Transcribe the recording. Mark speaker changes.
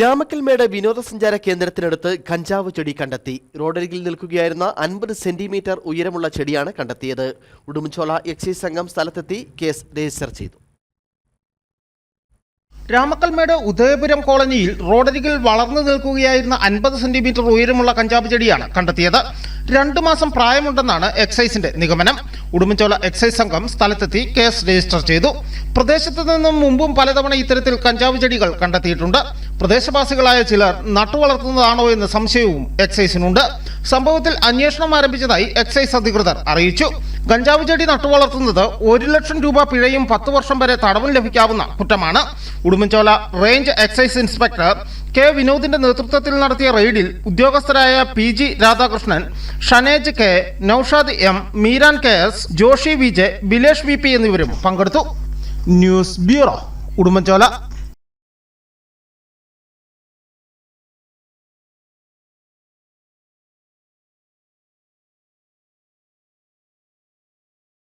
Speaker 1: രാമക്കൽമേട് വിനോദസഞ്ചാര കേന്ദ്രത്തിനടുത്ത് കഞ്ചാവ് ചെടി കണ്ടെത്തി. റോഡരികിൽ നിൽക്കുകയായിരുന്ന അൻപത് സെന്റിമീറ്റർ ഉയരമുള്ള ചെടിയാണ് കണ്ടെത്തിയത്. ഉടുമ്പൻചോല എക്സൈസ് സംഘം സ്ഥലത്തെത്തി കേസ് രജിസ്റ്റർ ചെയ്തു.
Speaker 2: രാമക്കൽമേട് ഉദയപുരം കോളനിയിൽ റോഡരികിൽ വളർന്നു നിൽക്കുകയായിരുന്ന അൻപത് സെന്റിമീറ്റർ ഉയരമുള്ള കഞ്ചാവ് ചെടിയാണ് കണ്ടെത്തിയത്. രണ്ടു മാസം പ്രായമുണ്ടെന്നാണ് എക്സൈസിന്റെ നിഗമനം. ഉടുമ്പൻചോല എക്സൈസ് സംഘം സ്ഥലത്തെത്തി കേസ് രജിസ്റ്റർ ചെയ്തു. പ്രദേശത്ത് നിന്നും മുമ്പും പലതവണ ഇത്തരത്തിൽ കഞ്ചാവ് ചെടികൾ കണ്ടെത്തിയിട്ടുണ്ട്. പ്രദേശവാസികളായ ചിലർ നട്ടുവളർത്തുന്നതാണോ എന്ന സംശയവും എക്സൈസിനുണ്ട്. സംഭവത്തിൽ അന്വേഷണം ആരംഭിച്ചതായി എക്സൈസ് അധികൃതർ അറിയിച്ചു. കഞ്ചാവ് ചെടി നട്ടുവളർത്തുന്നത് ഒരു ലക്ഷം രൂപ പിഴയും പത്ത് വർഷം വരെ തടവും ലഭിക്കാവുന്ന കുറ്റമാണ്. Udumbanchola range excise inspector K വിനോദിന്റെ നേതൃത്വത്തിൽ നടത്തിയ റെയ്ഡിൽ ഉദ്യോഗസ്ഥരായ P G Radhakrishnan Shanej K Noushad M Meeran K S Joshi V J Bilesh V P എന്നിവരും പങ്കെടുത്തു. News bureau Udumbanchola.